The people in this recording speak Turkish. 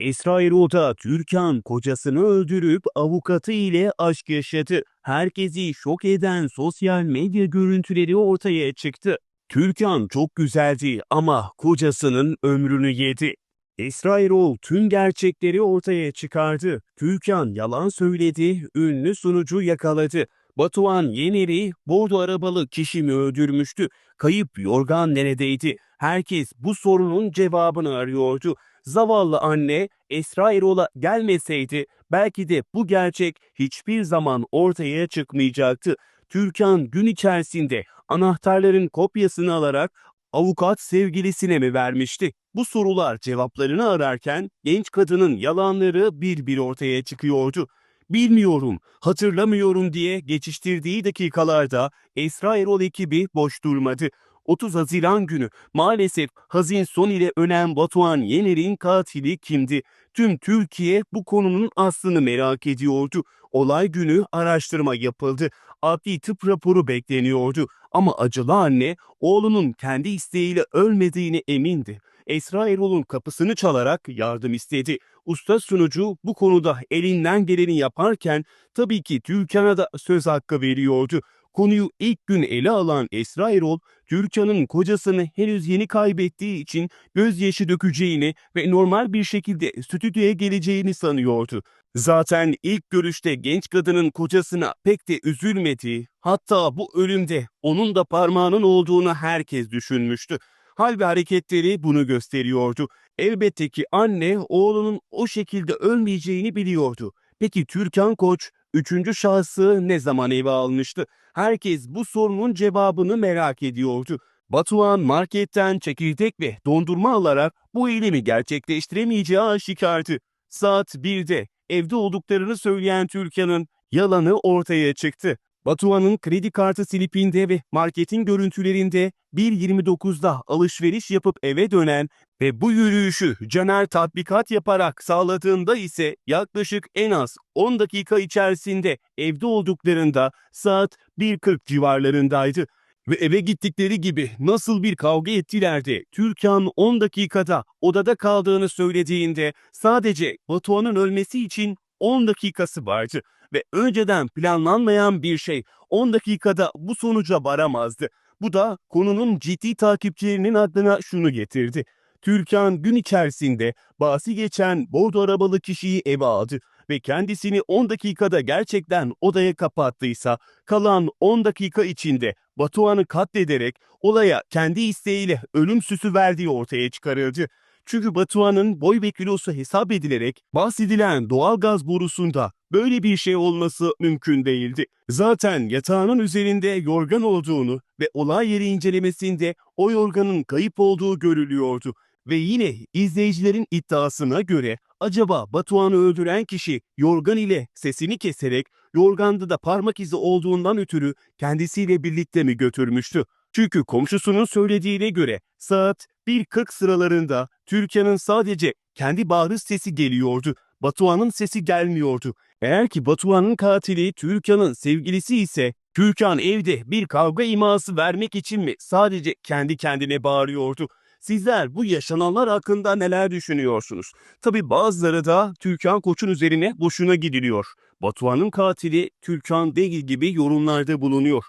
Esra Erol da Türkan kocasını öldürüp avukatı ile aşk yaşadı. Herkesi şok eden sosyal medya görüntüleri ortaya çıktı. Türkan çok güzeldi ama kocasının ömrünü yedi. Esra Erol tüm gerçekleri ortaya çıkardı. Türkan yalan söyledi, ünlü sunucu yakaladı. Batuhan Yener'i bordo arabalı kişi mi öldürmüştü? Kayıp yorgan neredeydi? Herkes bu sorunun cevabını arıyordu. Zavallı anne Esra Erol'a gelmeseydi belki de bu gerçek hiçbir zaman ortaya çıkmayacaktı. Türkan gün içerisinde anahtarların kopyasını alarak avukat sevgilisine mi vermişti? Bu sorular cevaplarını ararken genç kadının yalanları bir bir ortaya çıkıyordu. Bilmiyorum, hatırlamıyorum diye geçiştirdiği dakikalarda Esra Erol ekibi boş durmadı. 30 Haziran günü maalesef hazin son ile ölen Batuhan Yener'in katili kimdi? Tüm Türkiye bu konunun aslını merak ediyordu. Olay günü araştırma yapıldı. Adli tıp raporu bekleniyordu. Ama acılı anne oğlunun kendi isteğiyle ölmediğine emindi. Esra Erol'un kapısını çalarak yardım istedi. Usta sunucu bu konuda elinden geleni yaparken tabii ki Türkan'a da söz hakkı veriyordu. Konuyu ilk gün ele alan Esra Erol, Türkan'ın kocasını henüz yeni kaybettiği için gözyaşı dökeceğini ve normal bir şekilde stüdyoya geleceğini sanıyordu. Zaten ilk görüşte genç kadının kocasına pek de üzülmediği, hatta bu ölümde onun da parmağının olduğunu herkes düşünmüştü. Hal ve hareketleri bunu gösteriyordu. Elbette ki anne oğlunun o şekilde ölmeyeceğini biliyordu. Peki Türkan Koç üçüncü şahsı ne zaman eve almıştı? Herkes bu sorunun cevabını merak ediyordu. Batuhan marketten çekirdek ve dondurma alarak bu eylemi gerçekleştiremeyeceği aşikardı. Saat 1'de evde olduklarını söyleyen Türkan'ın yalanı ortaya çıktı. Batuhan'ın kredi kartı slipinde ve marketin görüntülerinde 1.29'da alışveriş yapıp eve dönen ve bu yürüyüşü Caner tatbikat yaparak sağladığında ise yaklaşık en az 10 dakika içerisinde evde olduklarında saat 1.40 civarlarındaydı. Ve eve gittikleri gibi nasıl bir kavga ettiler de Türkan 10 dakikada odada kaldığını söylediğinde sadece Batuhan'ın ölmesi için 10 dakikası vardı ve önceden planlanmayan bir şey 10 dakikada bu sonuca varamazdı. Bu da konunun ciddi takipçilerinin aklına şunu getirdi. Türkan gün içerisinde bahsi geçen bordo arabalı kişiyi eve aldı ve kendisini 10 dakikada gerçekten odaya kapattıysa kalan 10 dakika içinde Batuhan'ı katlederek olaya kendi isteğiyle ölüm süsü verdiği ortaya çıkarıldı. Çünkü Batuhan'ın boy ve kilosu hesap edilerek bahsedilen doğalgaz borusunda böyle bir şey olması mümkün değildi. Zaten yatağının üzerinde yorgan olduğunu ve olay yeri incelemesinde o yorganın kayıp olduğu görülüyordu. Ve yine izleyicilerin iddiasına göre acaba Batuhan'ı öldüren kişi yorgan ile sesini keserek yorganda da parmak izi olduğundan ötürü kendisiyle birlikte mi götürmüştü? Çünkü komşusunun söylediğine göre saat 1.40 sıralarında Türkan'ın sadece kendi bağırış sesi geliyordu. Batuhan'ın sesi gelmiyordu. Eğer ki Batuhan'ın katili Türkan'ın sevgilisi ise Türkan evde bir kavga iması vermek için mi sadece kendi kendine bağırıyordu? Sizler bu yaşananlar hakkında neler düşünüyorsunuz? Tabi bazıları da Türkan Koç'un üzerine boşuna gidiliyor. Batuhan'ın katili Türkan değil gibi yorumlarda bulunuyor.